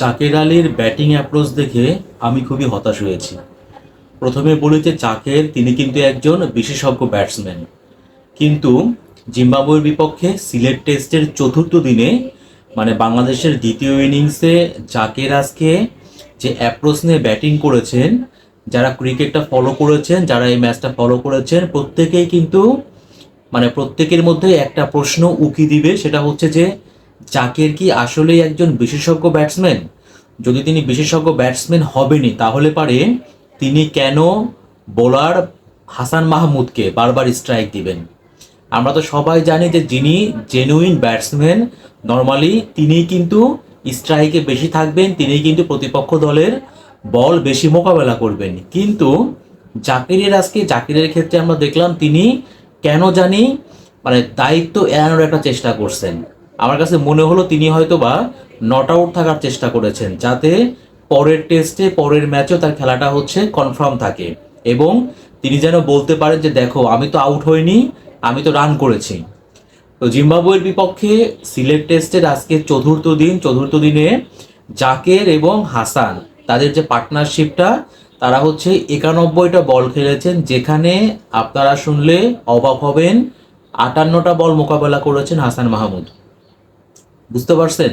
জাকের আলীর batting approach দেখে আমি খুবই হতাশ হয়েছি। প্রথমে বলি যে জাকের তিনি কিন্তু একজন বিশেষজ্ঞ ব্যাটসম্যান কিন্তু জিম্বাবুয়ের বিপক্ষে সিলেট টেস্টের চতুর্থ দিনে মানে বাংলাদেশের দ্বিতীয় ইনিংসে জাকের আজকে যে অ্যাপ্রোচ নিয়ে ব্যাটিং করেছেন, যারা ক্রিকেটটা ফলো করেছেন, যারা এই ম্যাচটা ফলো করেছেন, প্রত্যেকেই কিন্তু মানে প্রত্যেকের মধ্যে একটা প্রশ্ন উকি দিবে, সেটা হচ্ছে যে জাকের কি আসলেই একজন বিশেষজ্ঞ ব্যাটসম্যান যদি তিনি বিশেষজ্ঞ ব্যাটসম্যান হবেনই, তাহলে পারে তিনি কেন বোলার হাসান মাহমুদকে বারবার স্ট্রাইক দিবেন? আমরা তো সবাই জানি যে যিনি জেনুইন ব্যাটসম্যান নর্মালি তিনি কিন্তু স্ট্রাইকে বেশি থাকবেন তিনি কিন্তু প্রতিপক্ষ দলের বল বেশি মোকাবেলা করবেন। কিন্তু জাকিরের আজকে, জাকিরের ক্ষেত্রে আমরা দেখলাম তিনি কেন জানি মানে দায়িত্ব এড়ানোর একটা চেষ্টা করছেন। আমার কাছে মনে হলো তিনি হয়তো বা নট আউট থাকার চেষ্টা করেছেন, যাতে পরের টেস্টে পরের ম্যাচেও তার খেলাটা হচ্ছে কনফার্ম থাকে। এবং তিনি যেন বলতে পারেন যে, দেখো, আমি তো আউট হইনি, আমি তো রান করেছি। তো জিম্বাবুয়ের বিপক্ষে সিলেট টেস্টের আজকে চতুর্থ দিন, চতুর্থ দিনে জাকের এবং হাসান, তাদের যে পার্টনারশিপটা তারা হচ্ছে একানব্বইটা বল খেলেছেন, যেখানে আপনারা শুনলে অবাক হবেন, আটান্নটা বল মোকাবেলা করেছেন হাসান মাহমুদ। বুঝতে পারছেন?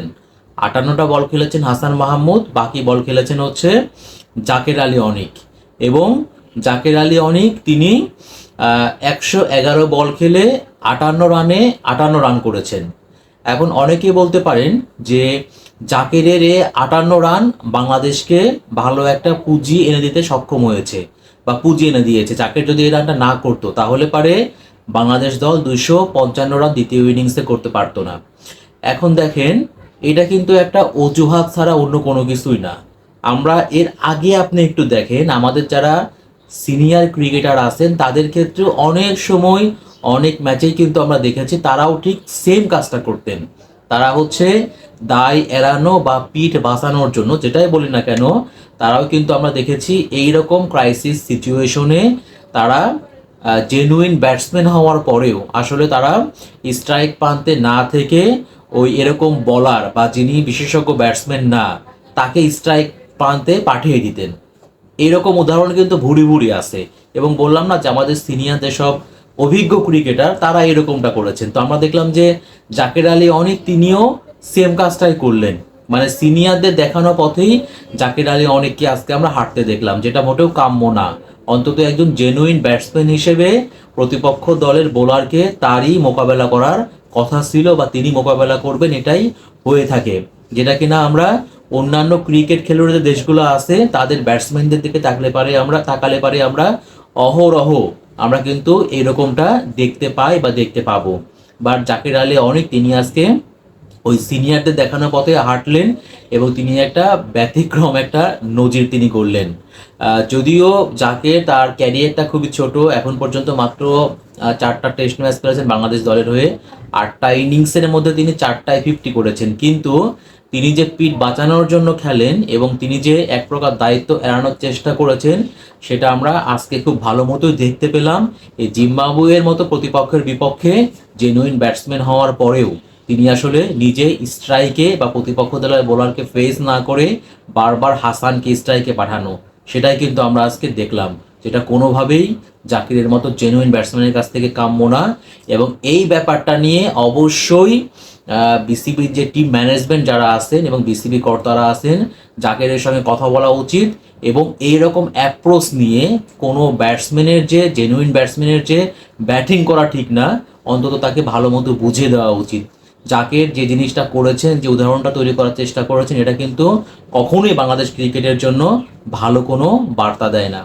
আটান্নটা বল খেলেছেন হাসান মাহমুদ, বাকি বল খেলেছেন হচ্ছে জাকের আলী অনিক। এবং জাকের আলী অনিক তিনি একশো এগারো বল খেলে আটান্ন রানে আটান্ন রান করেছেন। এখন অনেকেই বলতে পারেন যে জাকেরের এ আটান্ন রান বাংলাদেশকে ভালো একটা পুঁজি এনে দিতে সক্ষম হয়েছে বা পুঁজি এনে দিয়েছে। জাকের যদি এই রানটা না করতো, তাহলে পারে বাংলাদেশ দল দুইশো পঞ্চান্ন রান দ্বিতীয় ইনিংসে করতে পারতো না। এখন দেখেন, এটা কিন্তু একটা অজুহাত ছাড়া অন্য কোনো কিছুই না। আমরা এর আগে আপনি একটু দেখেন, আমাদের যারা সিনিয়র ক্রিকেটার আছেন, তাদের ক্ষেত্রে অনেক সময় অনেক ম্যাচেই কিন্তু আমরা দেখেছি, তারাও ঠিক সেম কাজটা করতেন। তারা হচ্ছে দায় এড়ানো বা পিঠ বাঁচানোর জন্য, যেটাই বলি না কেন, তারাও কিন্তু আমরা দেখেছি এই রকম ক্রাইসিস সিচুয়েশনে তারা জেনুইন ব্যাটসম্যান হওয়ার পরেও আসলে তারা স্ট্রাইক প্রান্তে না থেকে ওই এরকম বলার বা যিনি বিশেষজ্ঞ ব্যাটসম্যান না, তাকে স্ট্রাইক প্রান্তে পাঠিয়ে দিতেন। এরকম উদাহরণ কিন্তু ভুড়ি ভুড়ি আছে। এবং বললাম না যে আমাদের সিনিয়র যেসব অভিজ্ঞ ক্রিকেটার তারা এরকমটা করেছেন। তো আমরা দেখলাম যে জাকের আলী অনেক তিনিও সেম কাজটাই করলেন। মানে সিনিয়রদের দেখানো পথেই জাকের আলী অনেককে আজকে আমরা হাঁটতে দেখলাম, যেটা মোটেও কাম্য না। অন্তত একজন জেনুইন ব্যাটসম্যান হিসেবে প্রতিপক্ষ দলের বোলারকে তারই মোকাবেলা করার কথা ছিল বা তিনি মোকাবেলা করবেন এটাই হয়ে থাকে। যেটা কিনা আমরা অন্যান্য ক্রিকেট খেলুড়ে দেশগুলো আছে, তাদের ব্যাটসম্যানদের দিকে তাকলে পারে আমরা, তাকালে পারে আমরা অহরহ। আমরা কিন্তু এরকমটা দেখতে পাই বা দেখতে পাবো। বাট জাকির আলী অনেক, তিনি আজকে ওই সিনিয়রদের দেখানোর পথে হাঁটলেন এবং তিনি একটা ব্যতিক্রম একটা নজির তিনি করলেন। যদিও যাকে তার ক্যারিয়ারটা খুবই ছোট, এখন পর্যন্ত মাত্র চারটা টেস্ট ম্যাচ করেছেন বাংলাদেশ দলের হয়ে। আটটা ইনিংসের মধ্যে তিনি চারটায় ফিফটি করেছেন। কিন্তু তিনি যে পিঠ বাঁচানোর জন্য খেলেন এবং তিনি যে এক প্রকার দায়িত্ব এড়ানোর চেষ্টা করেছেন, সেটা আমরা আজকে খুব ভালো মতোই দেখতে পেলাম। এই জিম্বাবুয়ের মতো প্রতিপক্ষের বিপক্ষে জেনুইন ব্যাটসম্যান হওয়ার পরেও তিনি আসলে নিজে স্ট্রাইকে বা প্রতিপক্ষ দলের বোলারকে ফেস না করে বারবার হাসানকে স্ট্রাইকে পাঠানো, সেটাই কিন্তু আমরা আজকে দেখলাম। যেটা কোনোভাবেই জাকিরের মতো জেনুইন ব্যাটসম্যানের কাছ থেকে কাম্য না এবং এই ব্যাপারটা নিয়ে অবশ্যই বিসিবির যে টিম ম্যানেজমেন্ট যারা আছেন এবং বিসিবি কর্তারা আছেন, জাকিরের সঙ্গে কথা বলা উচিত এবং এই রকম অ্যাপ্রোচ নিয়ে কোনো ব্যাটসম্যানের যে জেনুইন ব্যাটসম্যানের যে ব্যাটিং করা ঠিক না, অন্তত তাকে ভালো মতো বুঝিয়ে দেওয়া উচিত। জাকের যে জিনিসটা করেছেন, যে উদাহরণটা তৈরি করার চেষ্টা করেছেন, এটা কিন্তু কখনোই বাংলাদেশ ক্রিকেটের জন্য ভালো কোনো বার্তা দেয় না।